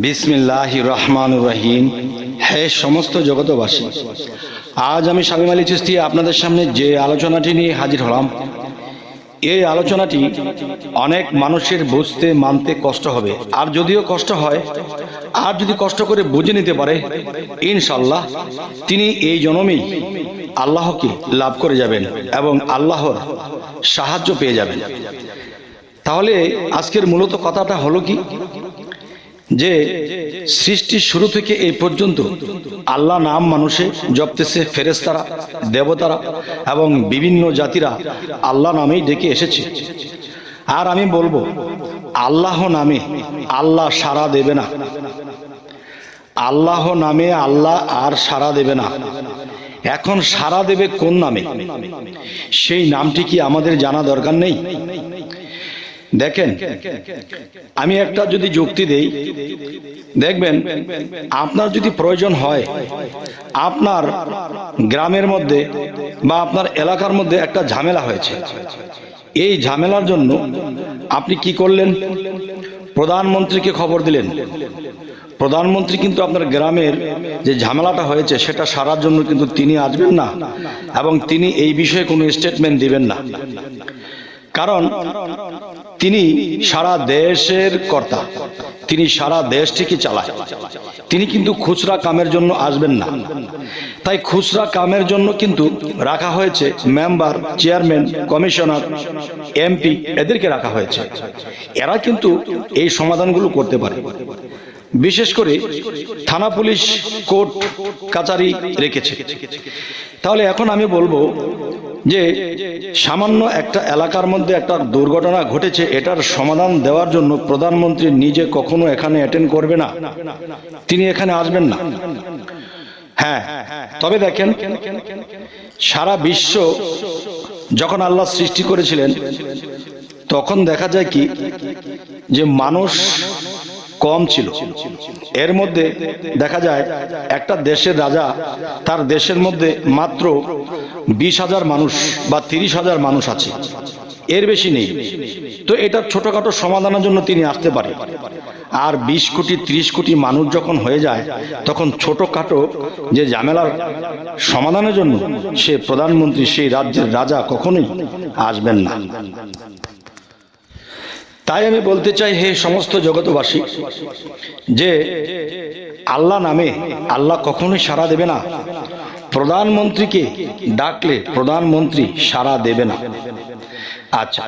বিসমিল্লাহ রহমান রহিম। হে সমস্ত জগতবাসী আজ আমি স্বামী আলী চিস্তি আপনাদের সামনে যে আলোচনাটি নিয়ে হাজির হলাম, এই আলোচনাটি অনেক মানুষের বুঝতে, মানতে কষ্ট হবে। আর যদিও কষ্ট হয়, আর যদি কষ্ট করে বুঝে নিতে পারে ইনশাল্লাহ তিনি এই জনমেই আল্লাহকে লাভ করে যাবেন এবং আল্লাহর সাহায্য পেয়ে যাবেন। তাহলে আজকের মূলত কথাটা হলো কি? যে সৃষ্টির শুরু থেকে এই পর্যন্ত আল্লাহ নাম মানুষে জপতেছে ফেরেস্তারা দেবতারা এবং বিভিন্ন জাতিরা আল্লাহ নামেই ডেকে এসেছে। আর আমি বলব, আল্লাহ নামে আল্লাহ সারা দেবে না। আল্লাহ নামে আল্লাহ আর সারা দেবে না। এখন সারা দেবে কোন নামে? সেই নামটি কি আমাদের জানা দরকার নেই? দেখেন, আমি একটা যদি যুক্তি দেই, দেখবেন আপনার যদি প্রয়োজন হয়, আপনার গ্রামের মধ্যে বা আপনার এলাকার মধ্যে একটা ঝামেলা হয়েছে। এই ঝামেলার জন্য আপনি কি করলেন? প্রধানমন্ত্রীকে খবর দিলেন। প্রধানমন্ত্রী কিন্তু আপনার গ্রামের যে ঝামেলাটা হয়েছে, সেটা সারার জন্য কিন্তু তিনি আসবেন না এবং তিনি এই বিষয়ে কোনো স্টেটমেন্ট দিবেন না। কারণ তিনি সারা দেশের কর্তা। তিনি সারা দেশটিকে চালায়। তিনি কিন্তু খুচরা কামের জন্য আসবেন না। তাই খুচরা কামের জন্য কিন্তু রাখা হয়েছে মেম্বার, চেয়ারম্যান, কমিশনার, এমপি এদেরকে রাখা হয়েছে। এরা কিন্তু এই সমাধানগুলো করতে পারে। বিশেষ করে থানা পুলিশ কোর্ট, কাচারি রেখেছে। তাহলে এখন আমি বলব যে সামান্য একটা এলাকার মধ্যে একটা দুর্ঘটনা ঘটেছে, এটার সমাধান দেওয়ার জন্য প্রধানমন্ত্রী নিজে কখনো এখানে অ্যাটেন্ড করবে না। তিনি এখানে আসবেন না। হ্যাঁ তবে দেখেন, সারা বিশ্ব যখন আল্লাহ সৃষ্টি করেছিলেন, তখন দেখা যায় কি, যে মানুষ কম ছিল। এর মধ্যে দেখা যায়, একটা দেশের রাজা, তার দেশের মধ্যে মাত্র বিশ হাজার মানুষ বা তিরিশ হাজার মানুষ আছে। এর বেশি নেই। তো এটা ছোটখাটো সমাধানের জন্য তিনি আসতে পারে। আর বিশ কোটি, ত্রিশ কোটি মানুষ যখন হয়ে যায়, তখন ছোটখাটো যে ঝামেলার সমাধানের জন্য সে প্রধানমন্ত্রী, সেই রাজ্যের রাজা কখনোই আসবেন না। তাই আমি বলতে চাই, হে সমস্ত জগতবাসী যে আল্লাহ নামে আল্লাহ কখনোই সাড়া দেবে না। প্রধানমন্ত্রীকে ডাকলে প্রধানমন্ত্রী সাড়া দেবে না। আচ্ছা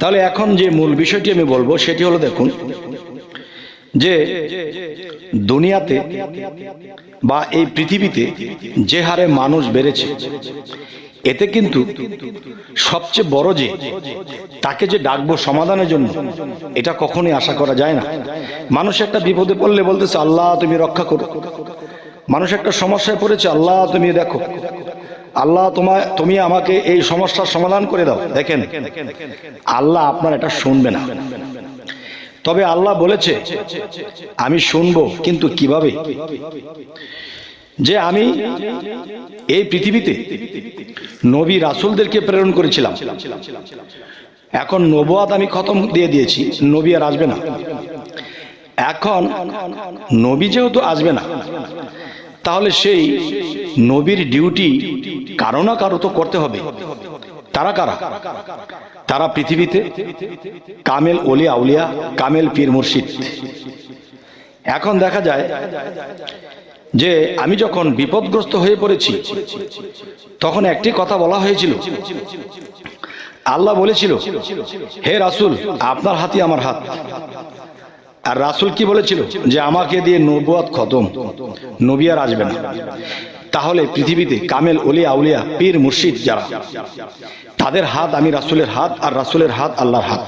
তাহলে এখন যে মূল বিষয়টি আমি বলব, সেটি হলো দেখুন, যে দুনিয়াতে বা এই পৃথিবীতে যে হারে মানুষ বেড়েছে এতে কিন্তু সবচেয়ে বড় যে তাকে যে ডাকবো সমাধানের জন্য, এটা কখনোই আশা করা যায় না। মানুষ একটা বিপদে পড়লে বলতেছে, আল্লাহ, তুমি রক্ষা করো। মানুষ একটা সমস্যায় পড়েছে, আল্লাহ, তুমি দেখো। আল্লাহ তোমায় তুমি আমাকে এই সমস্যার সমাধান করে দাও। দেখেন, আল্লাহ আপনার এটা শুনবে না। তবে আল্লাহ বলেছে, আমি শুনব, কিন্তু কীভাবে? যে আমি এই পৃথিবীতে নবী রাসুলদেরকে প্রেরণ করেছিলাম। এখন নবুয়াদ আমি খতম দিয়ে দিয়েছি, নবী আর আসবে না। এখন নবী যেহেতু আসবে না, তাহলে সেই নবীর ডিউটি কারও না কারও তো করতে হবে। তারা কারা? তারা পৃথিবীতে কামেল অলিয়া আউলিয়া, কামেল পীর মুর্শিদ। এখন দেখা যায় যে আমি যখন বিপদগ্রস্ত হয়ে পড়েছি, তখন একটি কথা বলা হয়েছিল। আল্লাহ বলেছিল, হে রাসুল, আপনার হাতি আমার হাত। আর রাসুল কি বলেছিল? যে আমাকে দিয়ে নবুয়াত খতম। নবী আর আসবে না। তাহলে পৃথিবীতে কামেল অলিয়া আউলিয়া, পীর, মুর্শিদ যারা, তাদের হাত আমি রাসুলের হাত আর রাসুলের হাত আল্লাহর হাত।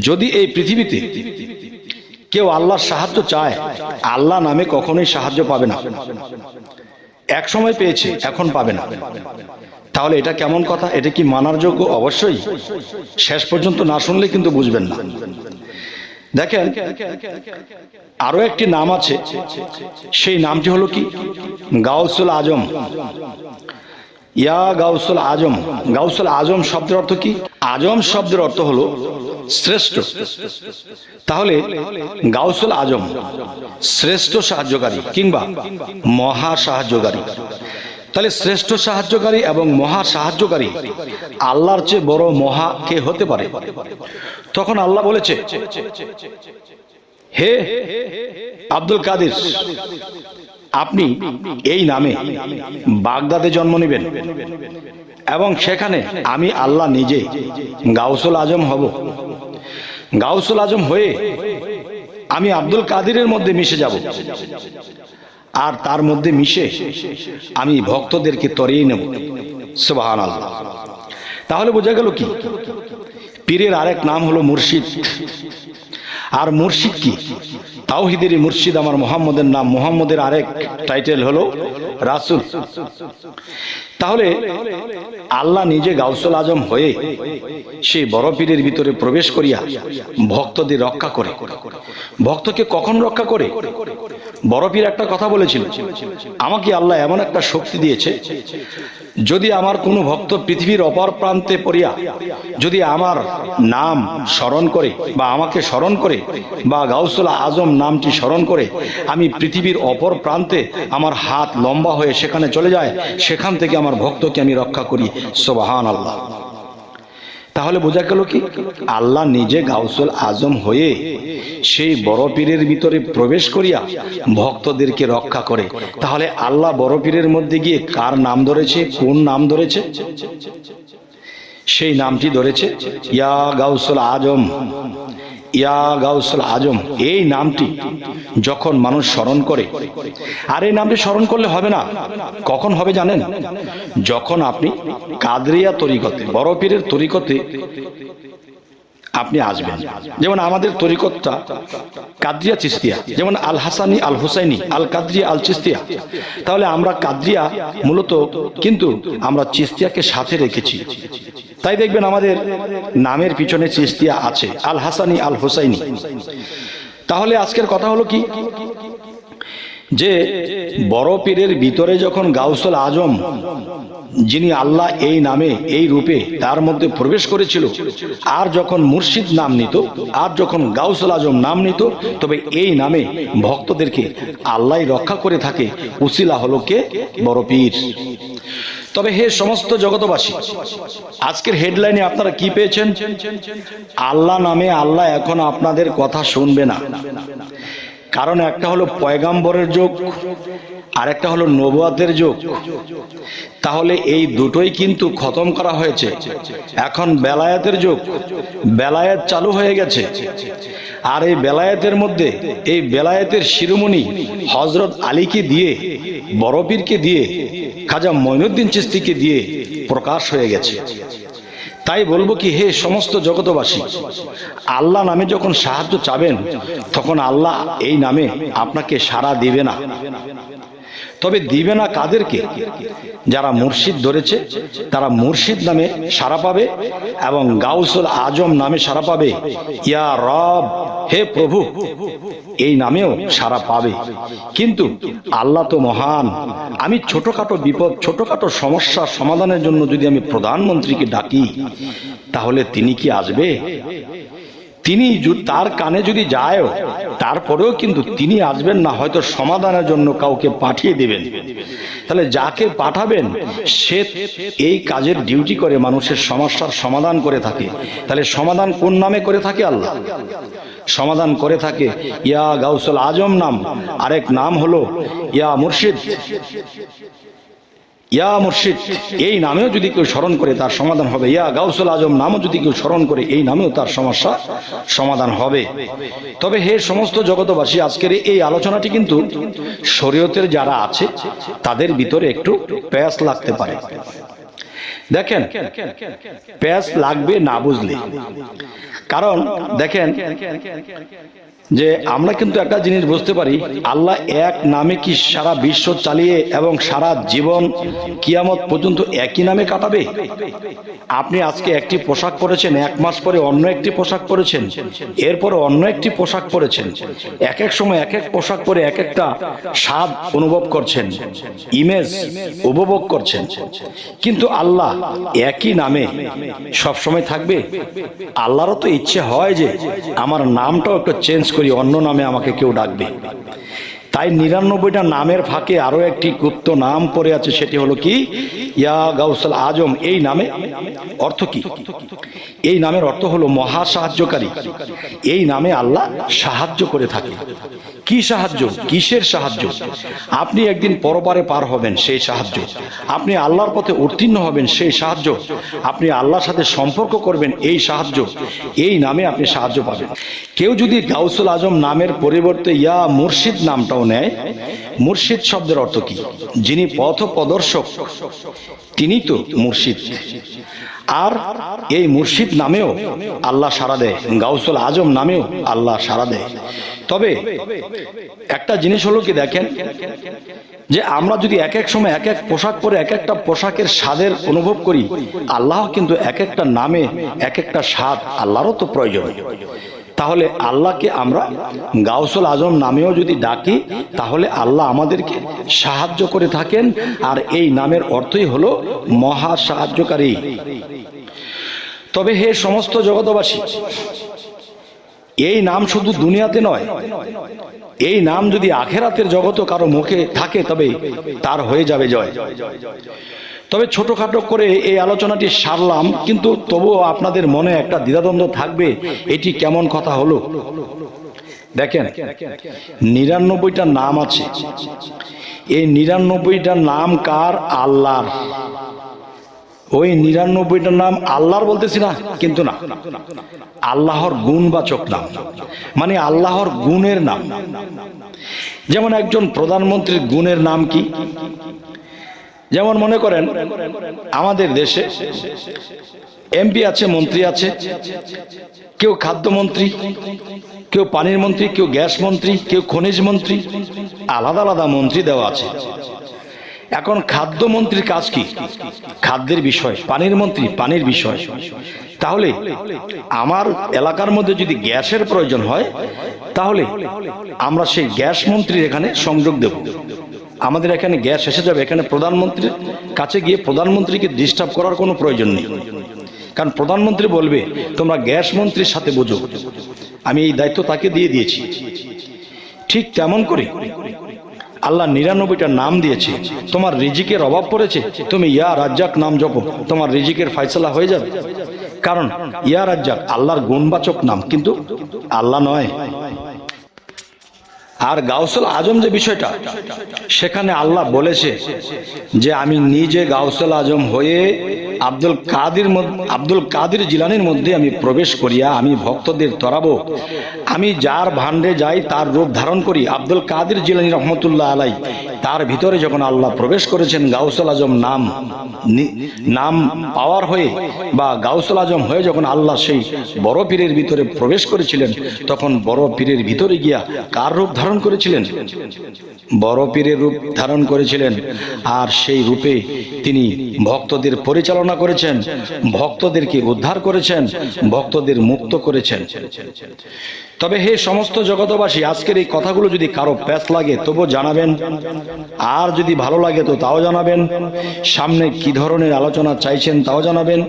যদি এই পৃথিবীতে কেউ আল্লাহর সাহায্য চায়, আল্লাহ নামে কখনোই সাহায্য পাবে না। এক সময় পেয়েছে, এখন পাবে না। তাহলে এটা কেমন কথা? এটা কি মানার যোগ্য? অবশ্যই। শেষ পর্যন্ত না শুনলে কিন্তু বুঝবেন না। দেখেন, আরও একটি নাম আছে। সেই নামটি হলো কি? গাউসুল আজম। ইয়া গাউসুল আজম। গাউসুল আজম শব্দের অর্থ কি? আজম শব্দের অর্থ হলো শ্রেষ্ঠ। তাহলে গাউসুল আজম শ্রেষ্ঠ সাহায্যকারী কিংবা মহা সাহায্যকারী। তাহলে শ্রেষ্ঠ সাহায্যকারী এবং মহা সাহায্যকারী আল্লাহর চেয়ে বড় মহা কে হতে পারে? তখন আল্লাহ বলেছে, হে আব্দুল কাদের, আপনি এই নামে বাগদাদে জন্ম নেবেন। এবং সেখানে আমি আল্লাহ নিজে গাউসুল আজম হব। গাউসুল আজম হয়ে আমি আব্দুল কাদিরের মধ্যে মিশে যাব। আর তার মধ্যে মিশে আমি ভক্তদেরকে তরিয়ে নেব। সুবাহান আল্লাহ তাহলে বোঝা গেল কি? পীরের আরেক নাম হলো মুর্শিদ। আর মুর্শিদ কি? তাওহিদেরই মুর্শিদ আমার মোহাম্মদের নাম। মোহাম্মদের আরেক টাইটেল হলো রাসুল। তাহলে আল্লাহ নিজে গাউসুল আজম হয়ে সেই বড় পীরের ভিতরে প্রবেশ করিয়া ভক্তদের রক্ষা করে। ভক্তকে কখন রক্ষা করে? বড় পীর একটা কথা বলেছিল, আমাকে আল্লাহ এমন একটা শক্তি দিয়েছে যদি আমার কোনো ভক্ত পৃথিবীর অপর প্রান্তে পড়িয়া যদি আমার নাম স্মরণ করে বা আমাকে স্মরণ করে বা গাউসুল আজম নামটি স্মরণ করে আমি পৃথিবীর অপর প্রান্তে আমার হাত লম্বা হয়ে সেখানে চলে যায়, সেখান থেকে আমার ভক্তকে আমি রক্ষা করি। সোবাহান আল্লাহ তাহলে বোঝা গেল কি? আল্লাহ নিজে গাউসুল আজম হয়ে সেই বড় পীরের ভিতরে প্রবেশ করিয়া ভক্তদেরকে রক্ষা করে। তাহলে আল্লাহ বড় পীরের মধ্যে গিয়ে কার নাম ধরেছে? কোন নাম ধরেছে? সেই নামটি ধরেছে, ইয়া গাউসুল আজম ইয়া গাউসুল আজম, এই নামটি যখন মানুষ স্মরণ করে, আর এই নামটি স্মরণ করলে হবে না। কখন হবে জানেন? যখন আপনি কাদরিয়া তরিকতে, বড় পীরের তরিকতে আপনি আসবেন। যেমন আমাদের তরিকতটা কাদ্রিয়া চিস্তিয়া, যেমন আল হাসানি আল হুসাইনি আল কাদ্রিয়া আল চিস্তিয়া তাহলে আমরা কাদ্রিয়া মূলত কিন্তু আমরা চিস্তিয়াকে সাথে রেখেছি। তাই দেখবেন আমাদের নামের পিছনে চিস্তিয়া আছে আল হাসানি আল হুসাইনি তাহলে আজকের কথা হলো কি? যে বড় পীরের ভিতরে যখন গাউসুল আজম, যিনি আল্লাহ এই নামে, এই রূপে তার মধ্যে প্রবেশ করেছিল, আর যখন মুর্শিদ নাম নিত, আর যখন গাউসুল আজম নাম নিত, তবে এই নামে ভক্তদেরকে আল্লাহ রক্ষা করে থাকে, উসিলা হলো কে? বড় পীর। তবে হে সমস্ত জগতবাসী আজকের হেডলাইনে আপনারা কি পেয়েছেন? আল্লাহ নামে আল্লাহ এখন আপনাদের কথা শুনবে না। কারণ একটা হলো পয়গাম্বরের যোগ আর একটা হলো নবুয়াতের যোগ। তাহলে এই দুটোই কিন্তু খতম করা হয়েছে। এখন বেলায়াতের যোগ, বেলায়েত চালু হয়ে গেছে। আর এই বেলায়েতের মধ্যে, এই বেলায়েতের শিরোমণি হজরত আলীকে দিয়ে বড়পীরকে দিয়ে, খাজা মঈনুদ্দিন চিস্তিকে দিয়ে প্রকাশ হয়ে গেছে। তাই বলব কি, হে সমস্ত জগতবাসী আল্লাহ নামে যখন সাহায্য চাবেন, তখন আল্লাহ এই নামে আপনাকে সারা দিবে না। তবে দিবে না কাদেরকে? যারা মুর্শিদ ধরেছে, তারা মুর্শিদ নামে সারা পাবে এবং গাউসুল আজম নামে সারা পাবে। ইয়া রব হে প্রভু, এই নামেও সারা পাবে। কিন্তু আল্লাহ তো মহান। আমি ছোটখাটো বিপদ, ছোটখাটো সমস্যার সমাধানের জন্য যদি আমি প্রধানমন্ত্রীকে ডাকি, তাহলে তিনি কি আসবে? তিনি তার কানে যদি যায়, তারপরেও কিন্তু তিনি আসবেন না, হয়তো সমাধানের জন্য কাউকে পাঠিয়ে দেবেন। তাহলে যাকে পাঠাবেন, সে এই কাজের ডিউটি করে, মানুষের সমস্যার সমাধান করে থাকে। তাহলে সমাধান কোন নামে করে থাকে আল্লাহ? সমাধান করে থাকে। ইয়া গাউসুল আজম নাম। আরেক নাম হলো ইয়া মুর্শিদ। ইয়া মুর্শিদ, এই নামেও যদি কেউ স্মরণ করে তার সমাধান হবে। ইয়া গাউসুল আজম নামও যদি কেউ স্মরণ করে, এই নামেও তার সমস্যা সমাধান হবে। তবে হে সমস্ত জগতবাসী আজকের এই আলোচনাটি কিন্তু শরীয়তের যারা আছে, তাদের ভিতরে একটু প্যাস লাগতে পারে। দেখেন প্যাস লাগবে না বুঝলে কারণ দেখেন যে আমরা কিন্তু একটা জিনিস বুঝতে পারি, আল্লাহ এক নামে কি সারা বিশ্ব চালিয়ে এবং সারা জীবন কিয়ামত পর্যন্ত একই নামে কাটাবে? আপনি আজকে একটি পোশাক পরেছেন, এক মাস পরে অন্য একটি পোশাক পরেছেন, এরপরে অন্য একটি পোশাক পরেছেন, এক এক সময় এক এক পোশাক পরে এক একটা স্বাদ অনুভব করছেন ইমেজ উপভোগ করছেন। কিন্তু আল্লাহ একই নামে সব সময় থাকবে? আল্লাহরও তো ইচ্ছে হয় যে আমার নামটাও একটু চেঞ্জ করি, অন্য নামে আমাকে কেউ ডাকবে। তাই নিরানব্বইটা নামের ফাঁকে আরও একটি গুপ্ত নাম পড়ে আছে, সেটি হলো কি? ইয়া গাউসাল আজম। এই নামে অর্থ কি? এই নামের অর্থ হলো মহা সাহায্যকারী এই নামে আল্লাহ সাহায্য করে থাকে। কি সাহায্য? কিসের সাহায্য? আপনি একদিন পরপারে পার হবেন, সেই সাহায্য। আপনি আল্লাহর পথে উত্তীর্ণ হবেন, সেই সাহায্য। আপনি আল্লাহর সাথে সম্পর্ক করবেন, এই সাহায্য। এই নামে আপনি সাহায্য পাবেন। কেউ যদি গাউসুল আজম নামের পরিবর্তে ইয়া মুর্শিদ নামটাও নেয়, মুর্শিদ শব্দের অর্থ কি? যিনি পথ প্রদর্শক, তিনি তো মুর্শিদ। আর এই মুর্শিদ নামেও আল্লাহ সারা দেয়, গাউসুল আজম নামেও আল্লাহ সারা দেয়। তবে একটা জিনিস হলো কি দেখেন, যে আমরা যদি এক এক সময় এক এক পোশাক পরে এক একটা পোশাকের স্বাদের অনুভব করি, আল্লাহ কিন্তু এক একটা নামে এক একটা স্বাদ আল্লাহরও তো প্রয়োজন। তাহলে আল্লাহকে আমরা গাউসুল আজম নামেও যদি ডাকি, তাহলে আল্লাহ আমাদেরকে সাহায্য করে থাকেন। আর এই নামের অর্থই হলো মহা সাহায্যকারী। তবে হে সমস্ত জগতবাসী এই নাম শুধু দুনিয়াতে নয়, এই নাম যদি আখেরাতের জগত কারও মুখে থাকে, তবে তার হয়ে যাবে জয়। তবে ছোটখাটো করে এই আলোচনাটি সারলাম, কিন্তু তবুও আপনাদের মনে একটা দ্বিধাদ্বন্দ্ব থাকবে, এটি কেমন কথা হলো? দেখেন, নিরানব্বইটা নাম আছে। এই নিরানব্বইটা নাম কার? আল্লাহর। ওই নিরানব্বইটার নাম আল্লাহর বলতেছি না, কিন্তু না। আল্লাহর গুণবাচক নাম। মানে আল্লাহর গুণের নাম। যেমন একজন প্রধানমন্ত্রীর গুণের নাম কি? যেমন মনে করেন, আমাদের দেশে এমপি আছে, মন্ত্রী আছে, কেউ খাদ্যমন্ত্রী, কেউ পানির মন্ত্রী, কেউ গ্যাস মন্ত্রী, কেউ খনিজ মন্ত্রী, আলাদা আলাদা মন্ত্রী দেওয়া আছে। এখন খাদ্যমন্ত্রীর কাজ কি? খাদ্যের বিষয়, পানির মন্ত্রী, পানির বিষয়। তাহলে আমার এলাকার মধ্যে যদি গ্যাসের প্রয়োজন হয়, তাহলে আমরা সেই গ্যাস মন্ত্রীর এখানে সংযোগ দেব। আমাদের এখানে গ্যাস এসে যাবে, এখানে প্রধানমন্ত্রীর কাছে গিয়ে প্রধানমন্ত্রীকে ডিস্টার্ব করার কোনো প্রয়োজন নেই। কারণ প্রধানমন্ত্রী বলবে, তোমরা গ্যাস মন্ত্রীর সাথে বোঝো। আমি এই দায়িত্ব তাকে দিয়ে দিয়েছি। ঠিক তেমন করে আল্লাহ নিরানব্বইটা নাম দিয়েছে, তোমার রিজিকের অভাব পড়েছে, তুমি ইয়া রাজ্জাক নাম জপো, তোমার রিজিকের ফাইসলা হয়ে যাবে। কারণ ইয়া রাজ্জাক আল্লাহর গুণবাচক নাম, কিন্তু আল্লাহ নয়। আর গাউসুল আজম যে বিষয়টা সেখানে আল্লাহ বলেছে যে আমি নিজে গাউসুল আজম হয়ে আব্দুল কাদির আব্দুল কাদির জিলানির মধ্যে আমি প্রবেশ করিয়া আমি ভক্তদের তরাবো। আমি যার ভান্ডে যাই, তার রূপ ধারণ করি। আব্দুল কাদির জিলানি রহমতুল্লাহ আলাই, তার ভিতরে যখন আল্লাহ প্রবেশ করেছেন, গাউসুল আজম নাম নাম পাওয়ার হয়ে বা গাউসুল আজম হয়ে যখন আল্লাহ সেই বড় পীরের ভিতরে প্রবেশ করেছিলেন, তখন বড় পীরের ভিতরে গিয়া কার রূপ ধারণ করেছিলেন? বড় পীরের রূপ ধারণ করেছিলেন। আর সেই রূপে তিনি ভক্তদের পরিচালনা করেছেন, ভক্তদেরকে উদ্ধার করেছেন, ভক্তদের মুক্ত করেছেন। তবে হে সমস্ত জগতবাসী আজকের এই কথাগুলো যদি কারও প্যাচ লাগে তবু জানাবেন। আর যদি ভালো লাগে, তো তাও জানাবেন। সামনে কি ধরনের আলোচনা চাইছেন, তাও জানাবেন।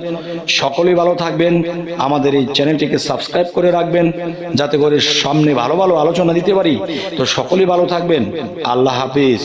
সকলেই ভালো থাকবেন। আমাদের এই চ্যানেলটিকে সাবস্ক্রাইব করে রাখবেন, যাতে করে সামনে ভালো ভালো আলোচনা দিতে পারি। তো সকলেই ভালো থাকবেন। আল্লাহ হাফিজ।